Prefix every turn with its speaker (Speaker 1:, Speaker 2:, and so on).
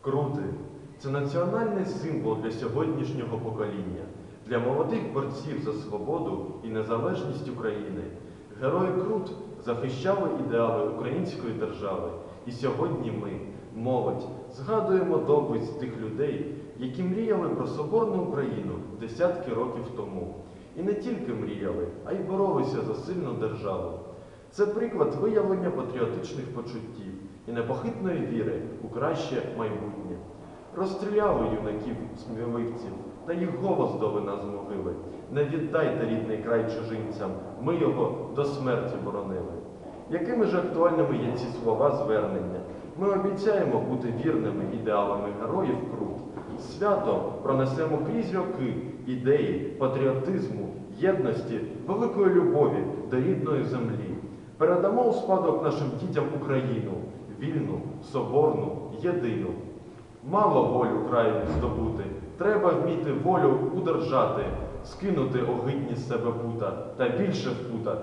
Speaker 1: Крути це національний символ для сьогоднішнього покоління, для молодих борців за свободу і незалежність України. Герої Крут захищали ідеали української держави. І сьогодні ми, молодь, згадуємо доблесть тих людей, які мріяли про соборну Україну десятки років тому. І не тільки мріяли, а й боролися за сильну державу. Це приклад виявлення патріотичних почуттів і непохитної віри у краще майбутнє. Розстріляли юнаків сміливців, та їх голос долина з могили. Не віддайте рідний край чужинцям, ми його до смерті боронили. Якими ж актуальними є ці слова звернення? Ми обіцяємо бути вірними ідеалами героїв Крут. Свято пронесемо крізь роки ідеї, патріотизму, єдності, великої любові до рідної землі. Передамо у спадок нашим дітям Україну, вільну, соборну, єдину. Мало волю краю здобути, треба вміти волю удержати, скинути огидні з себе пута та більше в пута